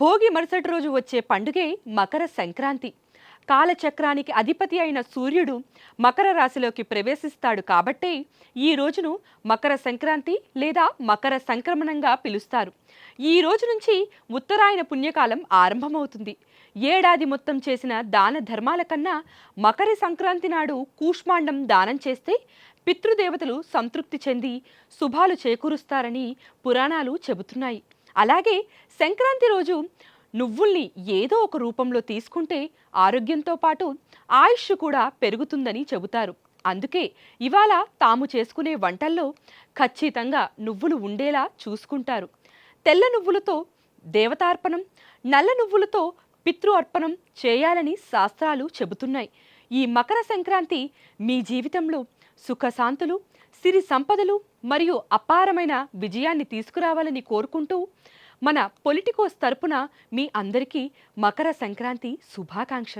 భోగి మరుసటి రోజు వచ్చే పండుగే మకర సంక్రాంతి. కాలచక్రానికి అధిపతి అయిన సూర్యుడు మకర రాశిలోకి ప్రవేశిస్తాడు కాబట్టే ఈ రోజును మకర సంక్రాంతి లేదా మకర సంక్రమణంగా పిలుస్తారు. ఈ రోజు నుంచి ఉత్తరాయణ పుణ్యకాలం ఆరంభమవుతుంది. ఏడాది మొత్తం చేసిన దాన ధర్మాల కన్నా మకర సంక్రాంతి నాడు కూష్మాండం దానం చేస్తే పితృదేవతలు సంతృప్తి చెంది శుభాలు చేకూరుస్తారని పురాణాలు చెబుతున్నాయి. అలాగే సంక్రాంతి రోజు నువ్వుల్ని ఏదో ఒక రూపంలో తీసుకుంటే ఆరోగ్యంతో పాటు ఆయుష్ కూడా పెరుగుతుందని చెబుతారు. అందుకే ఇవాళ తాము చేసుకునే వంటల్లో ఖచ్చితంగా నువ్వులు ఉండేలా చూసుకుంటారు. తెల్ల నువ్వులతో దేవతార్పణం నల్ల నువ్వులతో పితృ అర్పణం చేయాలని శాస్త్రాలు చెబుతున్నాయి. ఈ మకర సంక్రాంతి మీ జీవితంలో సుఖశాంతులు సిరి సంపదలు మరియు అపారమైన విజయాన్ని తీసుకురావాలని కోరుకుంటూ మన పొలిటికోస్ తరపున మీ అందరికీ మకర సంక్రాంతి శుభాకాంక్షలు.